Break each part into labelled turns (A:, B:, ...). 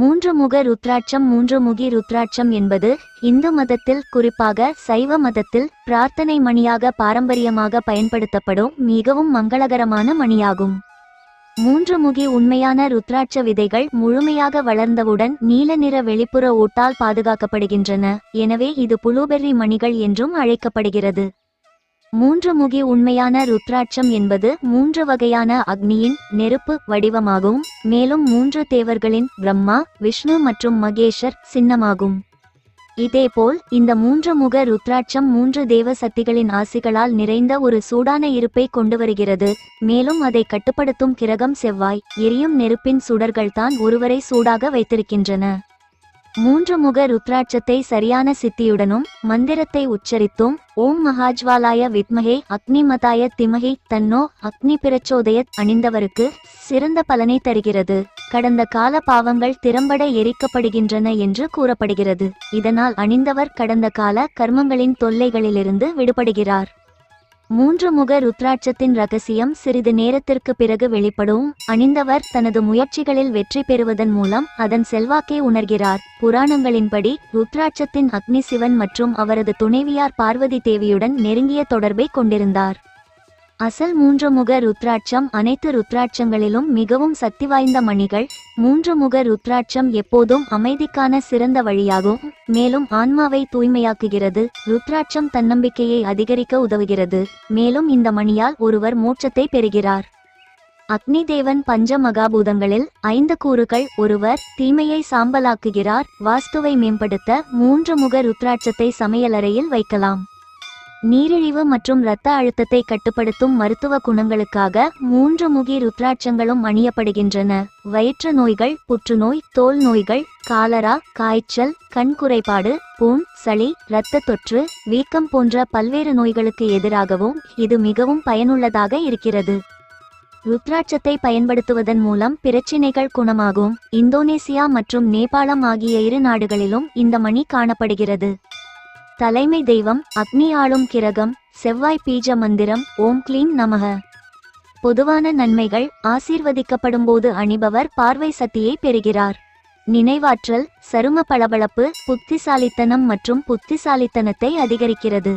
A: மூன்று முக ருத்ராட்சம் மூன்று முகி ருத்ராட்சம் என்பது இந்து மதத்தில் குறிப்பாக சைவ மதத்தில் பிரார்த்தனை மணியாக பாரம்பரியமாக பயன்படுத்தப்படும் மிகவும் மங்களகரமான மணியாகும். மூன்று முகி உண்மையான ருத்ராட்ச விதைகள் முழுமையாக வளர்ந்தவுடன் நீல நிற வெளிப்புற ஓட்டால் பாதுகாக்கப்படுகின்றன. எனவே இது புளூபெர்ரி மணிகள் என்றும் அழைக்கப்படுகிறது. மூன்று முகி உண்மையான ருத்ராட்சம் என்பது மூன்று வகையான அக்னியின் நெருப்பு வடிவமாகும். மேலும் மூன்று தேவர்களின் பிரம்மா விஷ்ணு மற்றும் மகேஷர் சின்னமாகும். இதேபோல் இந்த மூன்று முக ருத்ராட்சம் மூன்று தேவ சக்திகளின் ஆசிகளால் நிறைந்த ஒரு சூடான இருப்பை கொண்டு வருகிறது மேலும் அதை கட்டுப்படுத்தும் கிரகம் செவ்வாய் எரியும் நெருப்பின் சுடர்கள்தான் ஒருவரை சூடாக வைத்திருக்கின்றன. மூன்று முக ருத்ராட்சத்தை சரியான சித்தியுடனும் மந்திரத்தை உச்சரித்தும் ஓம் மகாஜ்வாலாய வித்மகே அக்னிமதாய திமகி தன்னோ அக்னி பிரச்சோதயத் அணிந்தவருக்கு சிறந்த பலனை தருகிறது. கடந்த கால பாவங்கள் திறம்பட எரிக்கப்படுகின்றன என்று கூறப்படுகிறது. இதனால் அணிந்தவர் கடந்த கால கர்மங்களின் தொல்லைகளிலிருந்து விடுபடுகிறார். மூன்று முக ருத்ராட்சத்தின் ரகசியம் சிறிது நேரத்திற்கு பிறகு வெளிப்படும். அணிந்தவர் தனது முயற்சிகளில் வெற்றி பெறுவதன் மூலம் அதன் செல்வாக்கை உணர்கிறார். புராணங்களின்படி ருத்ராட்சத்தின் அக்னி சிவன் மற்றும் அவரது துணைவியார் பார்வதி தேவியுடன் நெருங்கிய தொடர்பை கொண்டிருந்தார். அசல் மூன்று முக ருத்ராட்சம் அனைத்து ருத்ராட்சங்களிலும் மிகவும் சக்தி வாய்ந்த மணிகள். மூன்று முக ருத்ராட்சம் எப்போதும் அமைதிக்கான சிறந்த வழியாகும். மேலும் ஆன்மாவை தூய்மையாக்குகிறது. ருத்ராட்சம் தன்னம்பிக்கையை அதிகரிக்க உதவுகிறது. மேலும் இந்த மணியால் ஒருவர் மோட்சத்தை பெறுகிறார். அக்னி தேவன் பஞ்ச மகாபூதங்களில் ஐந்து கூறுகள் ஒருவர் தீமையை சாம்பலாக்குகிறார். வாஸ்துவை மேம்படுத்த மூன்று முக ருத்ராட்சத்தை சமையலறையில் வைக்கலாம். நீரிழிவு மற்றும் இரத்த அழுத்தத்தை கட்டுப்படுத்தும் மருத்துவ குணங்களுக்காக மூன்று முகி ருத்ராட்சங்களும் அணியப்படுகின்றன. வயிற்று நோய்கள் புற்றுநோய் தோல் நோய்கள் காலரா காய்ச்சல் கண் குறைபாடு பூண் சளி இரத்த தொற்று வீக்கம் போன்ற பல்வேறு நோய்களுக்கு எதிராகவும் இது மிகவும் பயனுள்ளதாக இருக்கிறது. ருத்ராட்சத்தை பயன்படுத்துவதன் மூலம் பிரச்சினைகள் குணமாகும். இந்தோனேசியா மற்றும் நேபாளம் ஆகிய இரு நாடுகளிலும் இந்த மணி காணப்படுகிறது. தலைமை தெய்வம் அக்னி ஆளும் கிரகம் செவ்வாய் பீஜ மந்திரம் ஓம் க்ளீம் நமக. பொதுவான நன்மைகள் ஆசீர்வதிக்கப்படும்போது அணிபவர் பார்வை சக்தியை பெறுகிறார். நினைவாற்றல் சரும பளபளப்பு புத்திசாலித்தனம் மற்றும் புத்திசாலித்தனத்தை அதிகரிக்கிறது.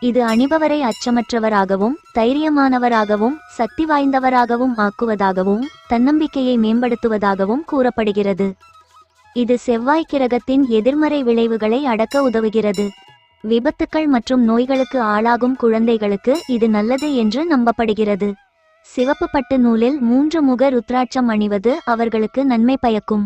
A: இது அணிபவரை அச்சமற்றவராகவும் தைரியமானவராகவும் சக்தி வாய்ந்தவராகவும் ஆக்குவதாகவும் தன்னம்பிக்கையை மேம்படுத்துவதாகவும் கூறப்படுகிறது. இது செவ்வாய் கிரகத்தின் எதிர்மறை விளைவுகளை அடக்க உதவுகிறது. விபத்துக்கள் மற்றும் நோய்களுக்கு ஆளாகும் குழந்தைகளுக்கு இது நல்லது என்று நம்பப்படுகிறது. சிவப்பு பட்டு நூலில் மூன்று முக ருத்ராட்சம் அணிவது அவர்களுக்கு நன்மை பயக்கும்.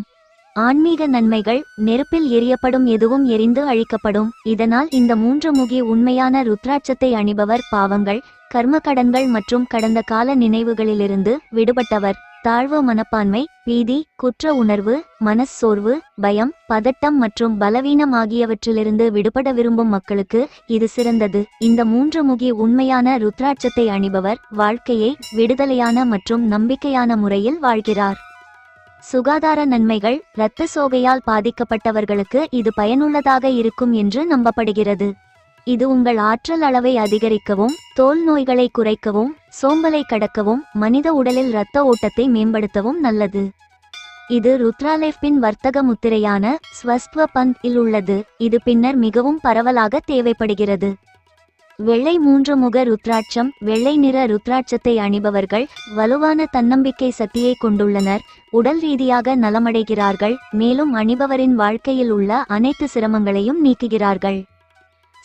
A: ஆன்மீக நன்மைகள் நெருப்பில் எரியப்படும் எதுவும் எரிந்து அழிக்கப்படும். இதனால் இந்த மூன்று முகி உண்மையான ருத்ராட்சத்தை அணிபவர் பாவங்கள் கர்ம கடன்கள் மற்றும் கடந்த கால நினைவுகளிலிருந்து விடுபட்டவர். தாழ்வு மனப்பான்மை பீதி குற்ற உணர்வு மனச்சோர்வு பயம் பதட்டம் மற்றும் பலவீனம் ஆகியவற்றிலிருந்து விடுபட விரும்பும் மக்களுக்கு இது சிறந்தது. இந்த மூன்று முகி உண்மையான ருத்ராட்சத்தை அணிபவர் வாழ்க்கையை விடுதலையான மற்றும் நம்பிக்கையான முறையில் வாழ்கிறார். சுகாதார நன்மைகள் இரத்த சோகையால் பாதிக்கப்பட்டவர்களுக்கு இது பயனுள்ளதாக இருக்கும் என்று நம்பப்படுகிறது. இது உங்கள் ஆற்றல் அளவை அதிகரிக்கவும் தோல் நோய்களை குறைக்கவும் சோம்பலை கடக்கவும் மனித உடலில் இரத்த ஓட்டத்தை மேம்படுத்தவும் நல்லது. இது ருத்ராலேஃபின் வர்த்தக முத்திரையான ஸ்வஸ்த்வ பந்த் இல் உள்ளது. இது பின்னர் மிகவும் பரவலாக தேவைப்படுகிறது. வெள்ளை மூன்று முக ருத்ராட்சம் வெள்ளை நிற ருத்ராட்சத்தை அணிபவர்கள் வலுவான தன்னம்பிக்கை சக்தியை கொண்டுள்ளனர். உடல் ரீதியாக நலமடைகிறார்கள் மேலும் அணிபவரின் வாழ்க்கையில் உள்ள அனைத்து சிரமங்களையும் நீக்குகிறார்கள்.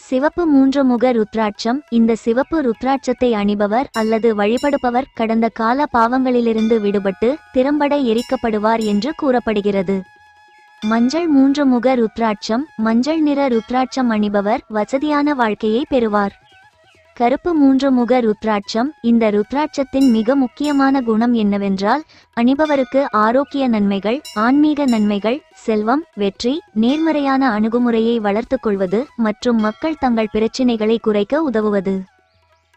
A: சிவப்பு மூன்று முக ருத்ராட்சம். இந்த சிவப்பு ருத்ராட்சத்தை அணிபவர் அல்லது வழிபடுபவர் கடந்த கால பாவங்களிலிருந்து விடுபட்டு திறம்பட எரிக்கப்படுவார் என்று கூறப்படுகிறது. மஞ்சள் மூன்று முக ருத்ராட்சம். மஞ்சள் நிற ருத்ராட்சம் அணிபவர் வசதியான வாழ்க்கையை பெறுவார். கருப்பு மூன்று முக ருத்ராட்சம். இந்த ருத்ராட்சத்தின் மிக முக்கியமான குணம் என்னவென்றால் அணிபவருக்கு ஆரோக்கிய நன்மைகள் ஆன்மீக நன்மைகள் செல்வம் வெற்றி நேர்மறையான அணுகுமுறையை வளர்த்துக் கொள்வது மற்றும் மக்கள் தங்கள் பிரச்சினைகளை குறைக்க உதவுவது.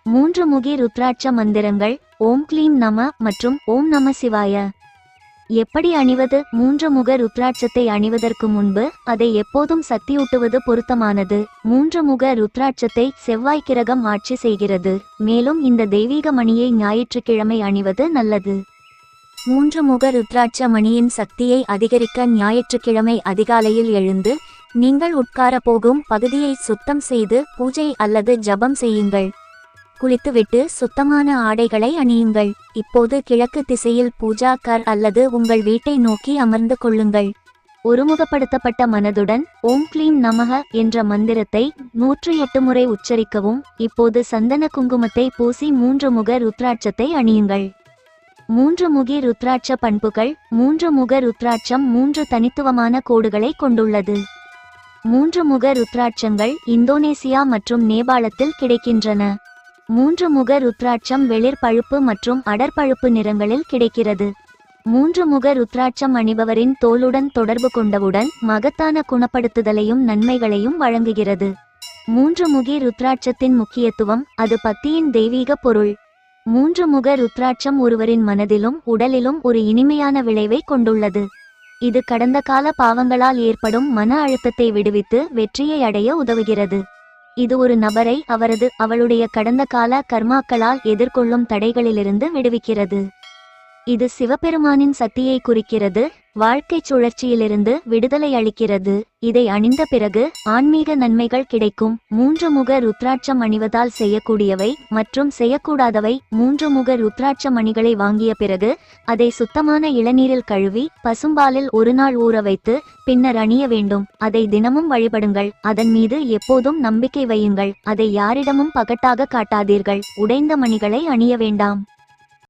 A: மூன்று முகி ருத்ராட்ச மந்திரங்கள் ஓம் க்ளீம் நம மற்றும் ஓம் நம சிவாய. எப்படி அணிவது? மூன்று முக ருத்ராட்சத்தை அணிவதற்கு முன்பு அதை எப்போதும் சக்தியூட்டுவது பொருத்தமானது. மூன்று முக ருத்ராட்சத்தை செவ்வாய் கிரகம் ஆட்சி செய்கிறது. மேலும் இந்த தெய்வீக மணியை ஞாயிற்றுக்கிழமை அணிவது நல்லது. மூன்று முக ருத்ராட்ச மணியின் சக்தியை அதிகரிக்க ஞாயிற்றுக்கிழமை அதிகாலையில் எழுந்து நீங்கள் உட்கார போகும் பகுதியை சுத்தம் செய்து பூஜை அல்லது ஜபம் செய்யுங்கள். குளித்துவிட்டு சுத்தமான ஆடைகளை அணியுங்கள். இப்போது கிழக்கு திசையில் பூஜா கர் அல்லது உங்கள் வீட்டை நோக்கி அமர்ந்து கொள்ளுங்கள். ஒருமுகப்படுத்தப்பட்ட மனதுடன் ஓம் கிளீம் நமக என்ற மந்திரத்தை நூற்று எட்டு முறை உச்சரிக்கவும். இப்போது சந்தன குங்குமத்தை பூசி மூன்று முக ருத்ராட்சத்தை அணியுங்கள். மூன்று முகி ருத்ராட்ச பண்புகள் மூன்று முக ருத்ராட்சம் மூன்று தனித்துவமான கோடுகளை கொண்டுள்ளது. மூன்று முக ருத்ராட்சங்கள் இந்தோனேசியா மற்றும் நேபாளத்தில் கிடைக்கின்றன. மூன்று முக ருத்ராட்சம் வெளிர் பழுப்பு மற்றும் அடற்பழுப்பு நிறங்களில் கிடைக்கிறது. மூன்று முக ருத்ராட்சம் அணிபவரின் தோலுடன் தொடர்பு கொண்டவுடன் மகத்தான குணப்படுத்துதலையும் நன்மைகளையும் வழங்குகிறது. மூன்று முகி ருத்ராட்சத்தின் முக்கியத்துவம் அது பக்தியின் தெய்வீக பொருள். மூன்று முக ருத்ராட்சம் ஒருவரின் மனதிலும் உடலிலும் ஒரு இனிமையான விளைவை கொண்டுள்ளது. இது கடந்த கால பாவங்களால் ஏற்படும் மன அழுத்தத்தை விடுவித்து வெற்றியை அடைய உதவுகிறது. இது ஒரு நபரை அவரது அவளுடைய கடந்த கால கர்மாக்களால் எதிர்கொள்ளும் தடைகளிலிருந்து விடுவிக்கிறது. இது சிவபெருமானின் சக்தியை குறிக்கிறது வாழ்க்கைச் சுழற்சியிலிருந்து விடுதலை அளிக்கிறது. இதை அணிந்த பிறகு ஆன்மீக நன்மைகள் கிடைக்கும். மூன்று முக ருத்ராட்சம் அணிவதால் செய்யக்கூடியவை மற்றும் செய்யக்கூடாதவை மூன்று முக ருத்ராட்ச மணிகளை வாங்கிய பிறகு அதை சுத்தமான இளநீரில் கழுவி பசும்பாலில் ஒரு நாள் ஊற வைத்து பின்னர் அணிய வேண்டும். அதை தினமும் வழிபடுங்கள். அதன் மீது எப்போதும் நம்பிக்கை வையுங்கள். அதை யாரிடமும் பகட்டாக காட்டாதீர்கள். உடைந்த மணிகளை அணிய வேண்டாம்.